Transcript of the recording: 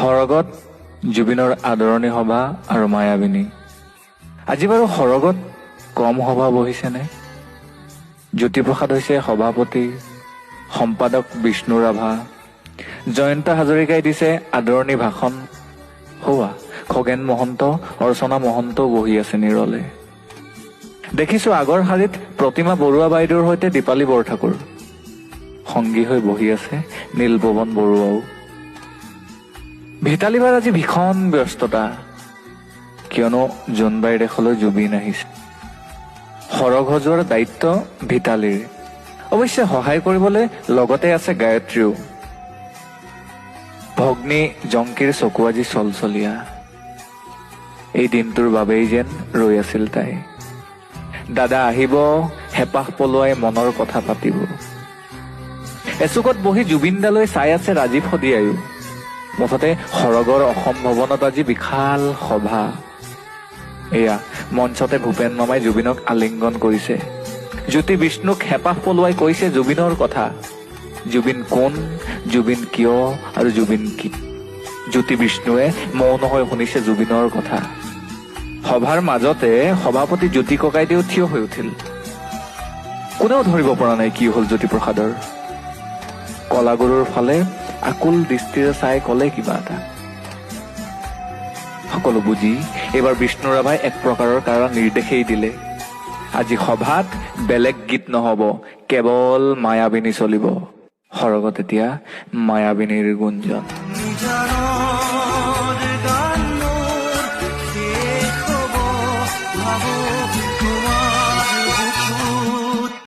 সৰগত জুবিনৰ আদৰণি সভা আৰু মায়াবিনী। আজি বাৰু সৰগত কম সভা বহিছেনে? জ্যোতিপ্ৰসাদ হৈছে সভাপতি সম্পাদক বিষ্ণু ৰাভা। জয়ন্ত হাজৰিকাই দিছে আদৰণি ভাষণ। হোৱা খগেন মহন্ত অৰ্চনা মহন্তও বহি আছে নিৰলে। দেখিছো আগৰ শাৰীত প্ৰতিমা বৰুৱা বাইদেউৰ সৈতে দীপালী বৰঠাকুৰ। সংগী হৈ বহি আছে নীলপৱন বৰুৱাও। ভিতালীবাৰ আজি ভীষণ ব্যস্ততা। কিয়নো জোনবাইৰ দেশলৈ জুবিন আহিছে। সৰগ সজোৱাৰ দায়িত্ব ভিতালীৰ। অৱশ্যে সহায় কৰিবলৈ লগতে আছে গায়ত্ৰীও। ভগ্নী জংকীৰ চকু আজি চলচলীয়া। এই দিনটোৰ বাবেই যেন ৰৈ আছিল তাই। দাদা আহিব, হেঁপাহ পলোৱাই মনৰ কথা পাতিব। এচুকত বহি জুবিনদালৈ চাই আছে ৰাজীৱ শদিয়ায়ো। মুঠতে সৰগৰ অসম ভৱনত আজি বিশাল সভা। এয়া মঞ্চতে ভূপেন মামাই জুবিনক আলিংগন কৰিছে। জ্যোতি বিষ্ণুক হেঁপাহ পলোৱাই কৈছে জুবিনৰ কথা। জুবিন কোন, জুবিন কিয় আৰু জুবিন কি? জ্যোতি বিষ্ণুৱে মৌন হৈ শুনিছে জুবিনৰ কথা। সভাৰ মাজতে সভাপতি জ্যোতি ককাইদেউ থিয় হৈ উঠিল। কোনেও ধৰিব পৰা নাই কি হল জ্যোতিপ্ৰসাদৰ। কলাগুৰুৰ ফালে আকুল দৃষ্টিৰে চাই ক'লে কিবা এটা? সকলো বুজি এইবাৰ বিষ্ণু ৰাভাই এক প্ৰকাৰৰ কাৰা নিৰ্দেশেই দিলে। আজি সভাত বেলেগ গীত নহব, কেৱল মায়াবিনী চলিব। সৰগত এতিয়া মায়াবিনীৰ গুঞ্জন। গান